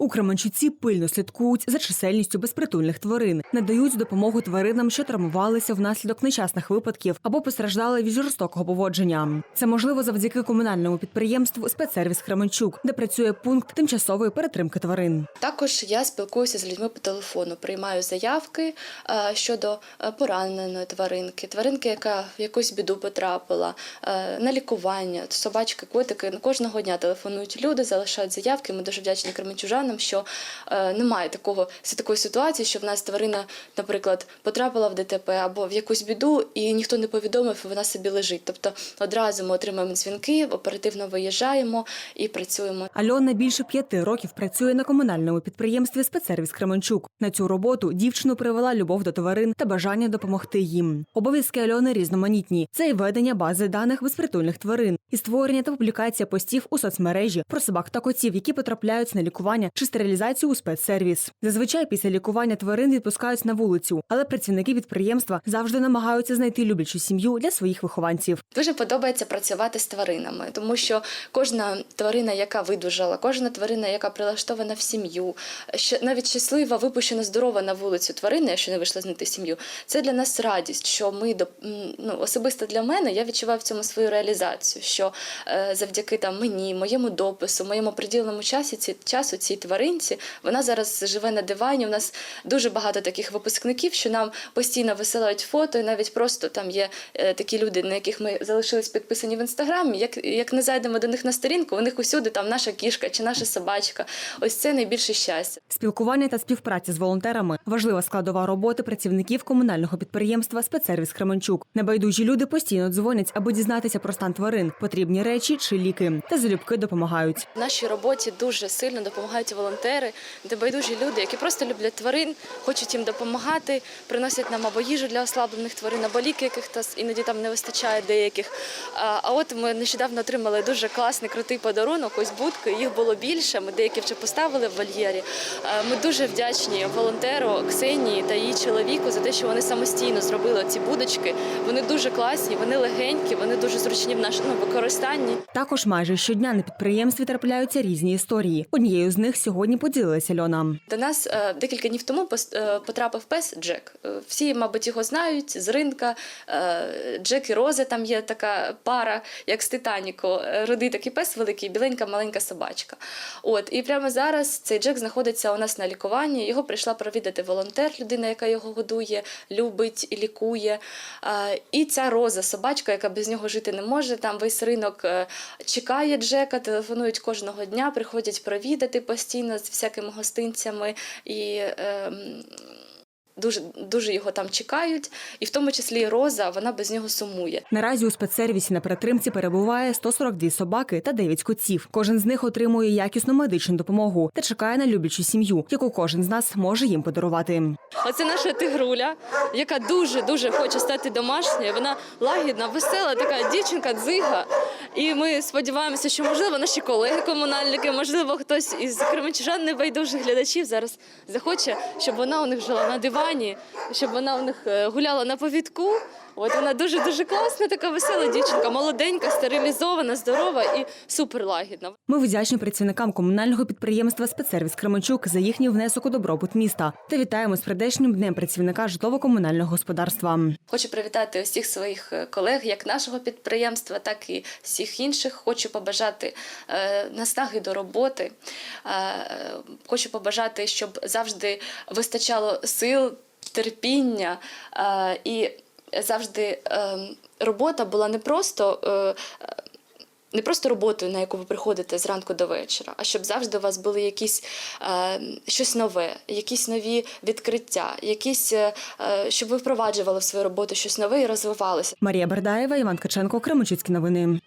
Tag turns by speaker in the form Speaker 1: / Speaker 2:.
Speaker 1: У Кременчуці пильно слідкують за чисельністю безпритульних тварин, надають допомогу тваринам, що травмувалися внаслідок нещасних випадків або постраждали від жорстокого поводження. Це можливо завдяки комунальному підприємству Спецсервіс Кременчук, де працює пункт тимчасової перетримки тварин.
Speaker 2: Також я спілкуюся з людьми по телефону, приймаю заявки е, щодо е, пораненої тваринки, тваринки, яка в якусь біду потрапила, е, на лікування, собачки, котики. Кожного дня телефонують люди, залишають заявки. Ми дуже вдячні кременчужанам, що е, немає такого такої ситуації, що в нас тварина, наприклад, потрапила в ДТП або в якусь біду, і ніхто не повідомив, і вона собі лежить. Тобто одразу ми отримуємо дзвінки, оперативно виїжджаємо і працюємо.
Speaker 1: Альона більше п'яти років працює на комунальному підприємстві Спецсервіс Кременчук. На цю роботу дівчину привела любов до тварин та бажання допомогти їм. Обов'язки Альони різноманітні. Це і ведення бази даних безпритульних тварин, і створення та публікація постів у соцмережі про собак та котів, які потрапляють на лікування чи стерилізацію у спецсервіс. Зазвичай після лікування тварин відпускають на вулицю, але працівники підприємства завжди намагаються знайти люблячу сім'ю для своїх вихованців.
Speaker 2: Дуже подобається працювати з тваринами, тому що кожна тварина, яка видужала, кожна тварина, яка прилаштована в сім'ю, що навіть щаслива, випущена здорова на вулицю тварина, якщо не вийшла знайти сім'ю, це для нас радість. Що ми до ну особисто для мене я відчуваю в цьому свою реалізацію. Що е, завдяки там мені, моєму допису, моєму приділеному часі ці часу цій тваринці, вона зараз живе на дивані. У нас дуже багато таких випускників, що нам постійно висилають фото, і навіть просто там є е, такі люди, на яких ми залишились підписані в інстаграмі. Як як не зайдемо до них на сторінку, у них усюди там наша кішка чи наша собачка. Ось це найбільше щастя.
Speaker 1: Спілкування та співпраця з волонтерами важлива складова роботи працівників комунального підприємства Спецсервіс Кременчук. Небайдужі люди постійно дзвонять, аби дізнатися про стан тварин, потрібні речі чи ліки, та залюбки допомагають.
Speaker 2: В нашій роботі дуже сильно допомагають волонтери, небайдужі люди, які просто люблять тварин, хочуть їм допомагати, приносять нам або їжу для ослаблених тварин, або ліки, яких іноді там не вистачає деяких. А, а от ми нещодавно отримали дуже класний, крутий подарунок. Ось будки, їх було більше. Ми деякі вже поставили в вольєрі. Ми дуже вдячні волонтеру Ксенії та її чоловіку за те, що вони самостійно зробили ці будочки. Вони дуже класні, вони легенькі, вони дуже зручні в нашому використанні.
Speaker 1: Також майже щодня на підприємстві трапляються різні історії. Однією з них сьогодні поділилася Льона.
Speaker 2: До нас е, декілька днів тому е, потрапив пес Джек. Е, Всі, мабуть, його знають з ринка. Джек і Роза там є така пара, як з Титаніку. Рудий такий пес великий, біленька маленька собачка. От і прямо зараз цей Джек знаходиться у нас на лікуванні. Його прийшла провідати волонтер, людина, яка його годує, любить і лікує. І ця роза, собачка, яка без нього жити не може. Там весь ринок чекає Джека, телефонують кожного дня, приходять провідати постійно з всякими гостинцями і. ем, Дуже дуже його там чекають, і в тому числі Роза, вона без нього сумує.
Speaker 1: Наразі у спецсервісі на перетримці перебуває 142 собаки та 9 котів. Кожен з них отримує якісну медичну допомогу та чекає на люблячу сім'ю, яку кожен з нас може їм подарувати.
Speaker 2: Оце наша тигруля, яка дуже дуже хоче стати домашньою. Вона лагідна, весела, така дівчинка, дзига. І ми сподіваємося, що можливо наші колеги-комунальники, можливо, хтось із кременчужан небайдужих глядачів зараз захоче, щоб вона у них жила на дивані, щоб вона у них е, гуляла на повідку. От вона дуже дуже класна, така весела дівчинка, молоденька, стерилізована, здорова і суперлагідна.
Speaker 1: Ми вдячні працівникам комунального підприємства Спецсервіс Кременчук за їхній внесок у добробут міста та вітаємо з прийдешнім днем працівника житлово-комунального господарства.
Speaker 2: Хочу привітати усіх своїх е, колег, як нашого підприємства, так і всіх інших. Хочу побажати е, наснаги до роботи. Е, хочу побажати, щоб завжди вистачало сил, терпіння і завжди е, робота була не просто. Е, не просто роботою, на яку ви приходите зранку до вечора, а щоб завжди у вас були якісь е, щось нове, якісь нові відкриття, якісь, е, е, щоб ви впроваджували в свою роботу щось нове і розвивалися.
Speaker 1: Марія Бердаєва, Іван Каченко, Кремучицькі новини.